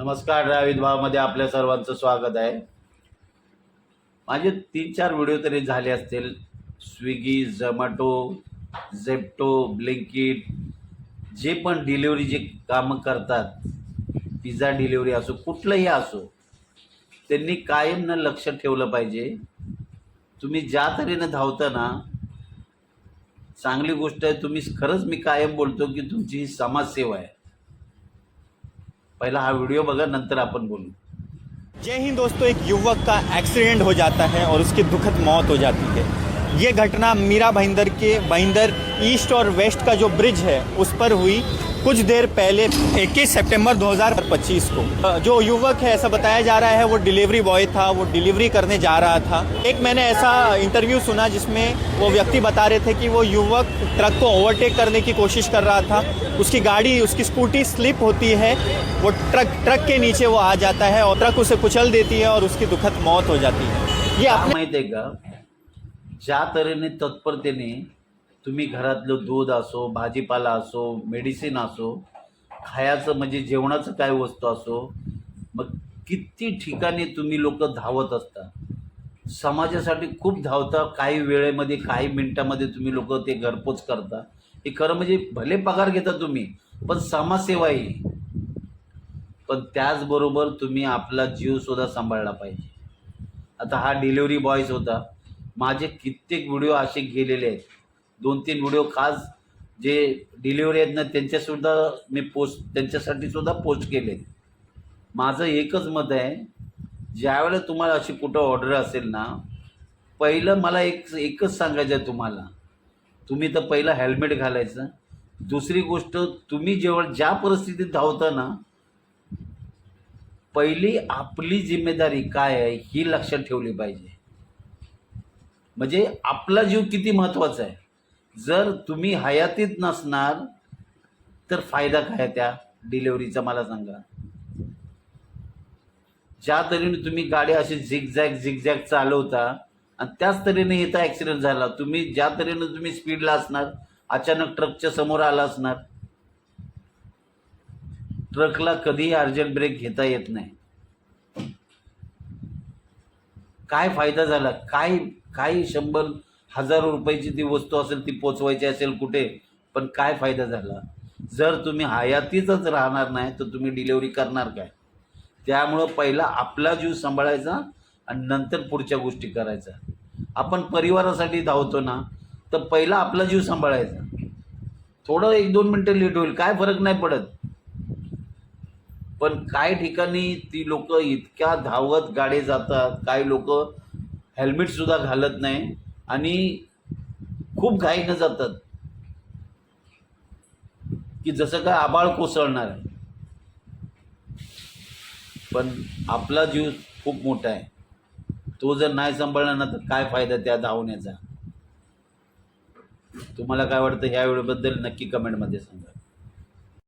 नमस्कार ड्राविद भावमध्ये आपल्या सर्वांचं स्वागत आहे. माझे तीन चार व्हिडिओ तरी झाले असतील. स्विगी झोमॅटो झेप्टो ब्लिंकिट जे पण डिलिव्हरी जे कामं करतात पिझ्झा डिलिव्हरी असो कुठलंही असो त्यांनी कायम न लक्ष ठेवलं पाहिजे. तुम्ही ज्या तऱ्हेनं धावता ना चांगली गोष्ट आहे तुम्ही खरंच मी कायम बोलतो की तुमची ही समाजसेवा आहे. पहिला हा व्हिडिओ बघा नंतर आपण बोलू. जय हिंद दोस्तों एक युवक का एक्सीडेंट हो जाता है और उसकी दुखद मौत हो जाती है। ये घटना मीरा भाईंदर के, भाईंदर ईस्ट और वेस्ट का जो ब्रिज है, उस पर हुई कुछ देर पहले 21 सितंबर 2025 को। जो युवक है, ऐसा बताया जा रहा है, वो डिलीवरी बॉय था, वो डिलीवरी करने जा रहा था। एक मैंने ऐसा इंटरव्यू सुना जिसमें वो व्यक्ति बता रहे थे कि वो युवक ट्रक को ओवरटेक करने की कोशिश कर रहा था। उसकी गाड़ी, उसकी स्कूटी स्लिप होती है, वो ट्रक ट्रक के नीचे वो आ जाता है और ट्रक उसे कुचल देती है और उसकी दुखद मौत हो जाती है। ये का ज्या तऱ्हेने तत्परतेने तुम्ही घरातलं दूध असो भाजीपाला असो मेडिसिन असो खायचं म्हणजे जेवणाचं काय वस्तू असो मग किती ठिकाणी तुम्ही लोक धावत असता. समाजासाठी खूप धावता काही वेळेमध्ये काही मिनटामध्ये तुम्ही लोक ते घरपोच करता. हे खरं म्हणजे भले पगार घेता तुम्ही पण समाजसेवा ही. पण त्याचबरोबर तुम्ही आपला जीवसुद्धा सांभाळला पाहिजे. आता हा डिलिव्हरी बॉयज होता. माझे कित्येक व्हिडिओ असे गेलेले आहेत. दोन तीन व्हिडिओ खास जे डिलिव्हरी आहेत ना त्यांच्यासुद्धा मी पोस्ट त्यांच्यासाठी सुद्धा पोस्ट केले माझं एकच मत आहे ज्यावेळेला तुम्हाला अशी कुठं ऑर्डर असेल ना पहिलं मला एक एकच सांगायचं आहे तुम्हाला. तुम्ही तर पहिलं हेल्मेट घालायचं. दुसरी गोष्ट तुम्ही जेव्हा ज्या परिस्थितीत धावता ना पहिली आपली जिम्मेदारी काय आहे ही लक्षात ठेवली पाहिजे. म्हणजे आपला जीव किती महत्त्वाचा आहे? जर तुम्ही हयातीत नसणार तर फायदा काय आहे त्या डिलेवरीचा मला सांगा. ज्या तऱ्हेने तुम्ही गाडी अशी झिगझॅग झिगझॅग चालवता आणि त्याच तऱ्हेने इथं ॲक्सिडेंट झाला. तुम्ही ज्या तऱ्हेने तुम्ही स्पीडला असणार अचानक ट्रकच्या समोर आला असणार. ट्रकला कधीही अर्जंट ब्रेक घेता येत नाही. काय फायदा झाला? काय काय शंभर हजारो रुपयाची ती वस्तू असेल ती पोचवायची असेल कुठे? पण काय फायदा झाला? जर तुम्ही हयातीतच राहणार नाही तर तुम्ही डिलेवरी करणार काय? त्यामुळं पहिला आपला जीव सांभाळायचा आणि नंतर पुढच्या गोष्टी करायचा आपण परिवारासाठी धावतो ना तर पहिला आपला जीव सांभाळायचा. थोडं एक दोन मिनटं लेट होईल काय फरक नाही पडत. पण काही ठिकाणी ती लोक इतक्या धावत गाडी जातात काही लोक हेल्मेटसुद्धा घालत नाही आणि खूप घाईनं जातात. की जसं काय आबाळ कोसळणार आहे. पण आपला जीव खूप मोठा आहे. तो जर नाही सांभाळला ना तर काय फायदा त्या धावण्याचा? तुम्हाला काय वाटतं? ह्या वेळेबद्दल नक्की कमेंटमध्ये सांगा.